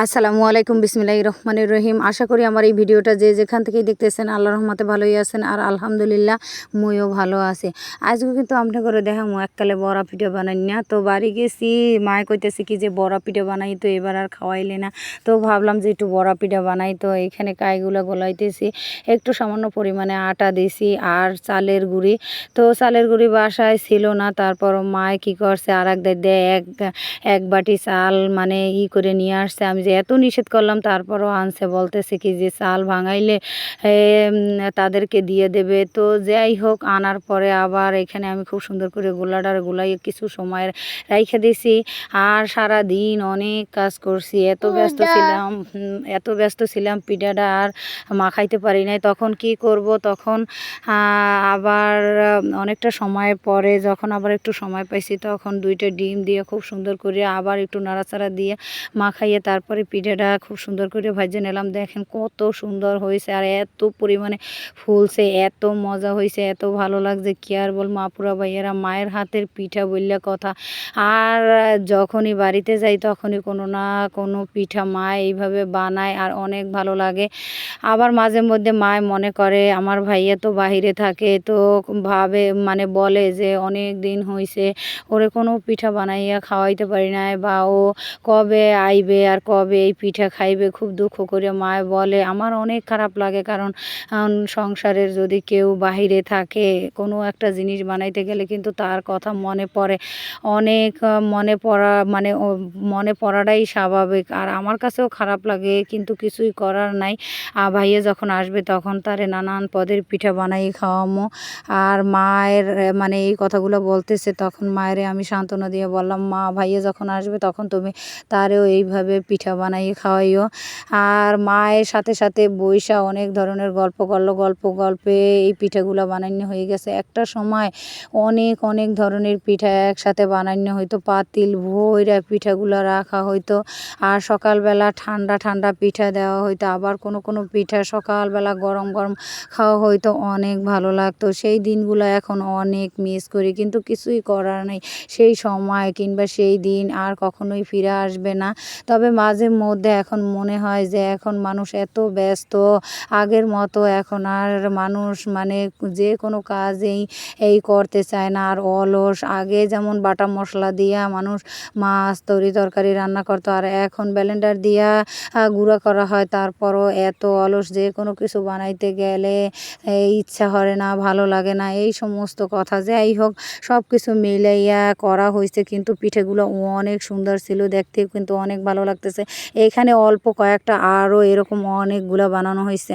আসসালামু আলাইকুম বিসমিল্লাহ রহমানুর রহিম। আশা করি আমার এই ভিডিওটা যে যেখান থেকেই দেখতেছেন, আল্লাহ রহমতে ভালোই আছেন আর আলহামদুলিল্লাহ মুইও ভালো আছে। আজকে কিন্তু আপনি করে দেখা মু এককালে বড়া পিঠা বানাই না। তো বাড়ি গেছি, মায় কইতেছে কি যে বড়া পিঠা বানাই, তো এবার আর খাওয়াইলে না। তো ভাবলাম যে একটু বড়া পিঠা বানাই, তো এখানে কাইগুলো গলাইতেছি। একটু সামান্য পরিমাণে আটা দিছি আর চালের গুঁড়ি। তো চালের গুঁড়ি বাসায় ছিল না তারপর মায় কি করছে আর এক দেয় এক এক বাটি চাল মানে ই করে নিয়ে আসছে। আমি যে এত নিষেধ করলাম তারপরও আনছে বলতেছে কি যে চাল ভাঙাইলে তাদেরকে দিয়ে দেবে। তো যাই হোক আনার পরে আবার এখানে আমি খুব সুন্দর করে গোলাটার গোলাই কিছু সময় রাইখে দিছি। আর সারা দিন অনেক কাজ করছি। এত ব্যস্ত ছিলাম এত ব্যস্ত ছিলাম পিঠাটা আর মাখাইতে পারি নাই। তখন কি করব? তখন আবার অনেকটা সময় পরে যখন আবার একটু সময় পাইছি তখন দুইটা ডিম দিয়ে খুব সুন্দর করে আবার একটু নাড়াচাড়া দিয়ে মাখাইয়ে তারপরে পিঠাটা খুব সুন্দর করে ভাজে নিলাম। দেখেন কত সুন্দর হয়েছে আর এত পরিমাণে ফুলছে, এত মজা হয়েছে, এত ভালো লাগছে। কি আর বল মাপুরা ভাইয়েরা, মায়ের হাতের পিঠা বললে কথা। আর যখনই বাড়িতে যাই তখনই কোনো না কোনো পিঠা মা এইভাবে বানায় আর অনেক ভালো লাগে। আবার মাঝে মধ্যে মায় মনে করে, আমার ভাইয়া তো বাহিরে থাকে, তো ভাবে মানে বলে যে অনেক দিন হয়েছে ওরে কোনো পিঠা বানাইয়া খাওয়াইতে পারি নাই বা ও কবে আইবে আর কবে এই পিঠা খাইবে, খুব দুঃখ করে মায় বলে। আমার অনেক খারাপ লাগে কারণ সংসারের যদি কেউ বাহিরে থাকে, কোনো একটা জিনিস বানাইতে গেলে কিন্তু তার কথা মনে পড়ে। অনেক মনে পড়া মানে মনে পড়াটাই স্বাভাবিক। আর আমার কাছেও খারাপ লাগে, কিন্তু কিছুই করার নাই। ভাইয়া যখন আসবে তখন তারে নানান পদের পিঠা বানাই খাওয়ামো। আর মায়ের মানে এই কথাগুলো বলতেছে, তখন মায়ের আমি সান্ত্বনা দিয়ে বললাম, মা, ভাইয়া যখন আসবে তখন তুমি তারেও এইভাবে পিঠা বানাইয়ে খাওয়াইও। আর মায়ের সাথে সাথে বৈশা অনেক ধরনের গল্প করল, গল্প গল্পে এই পিঠাগুলো বানানো হয়ে গেছে। একটা সময় অনেক অনেক ধরনের পিঠা একসাথে বানানো হইতো, পাতিল, ভৈরা পিঠাগুলো রাখা হইতো। আর সকালবেলা ঠান্ডা ঠান্ডা পিঠা দেওয়া হইতো। আবার কোনো কোনো পিঠা সকালবেলা গরম গরম খাওয়া হইতো, অনেক ভালো লাগতো। সেই দিনগুলো এখন অনেক মিস করি, কিন্তু কিছুই করার নেই। সেই সময় কিংবা সেই দিন আর কখনোই ফিরে আসবে না। তবে মাঝে মধ্যে এখন মনে হয় যে এখন মানুষ এত ব্যস্ত, আগের মতো এখন আর মানুষ মানে যে কোনো কাজেই এই করতে চায় না। আর অলস, আগে যেমন বাটা মশলা দিয়া মানুষ মাছ, তরি তরকারি রান্না করতো, আর এখন ব্লেন্ডার দিয়া গুঁড়া করা হয়, তারপরও এত অলস যে কোনো কিছু বানাইতে গেলে ইচ্ছা করে না, ভালো লাগে না, এই সমস্ত কথা। যাই হোক সব কিছু মিলাইয়া করা হয়েছে কিন্তু পিঠেগুলো অনেক সুন্দর ছিল দেখতে কিন্তু অনেক ভালো লাগতেছে। এখানে অল্প কয়েকটা আরও এরকম অনেকগুলা বানানো হয়েছে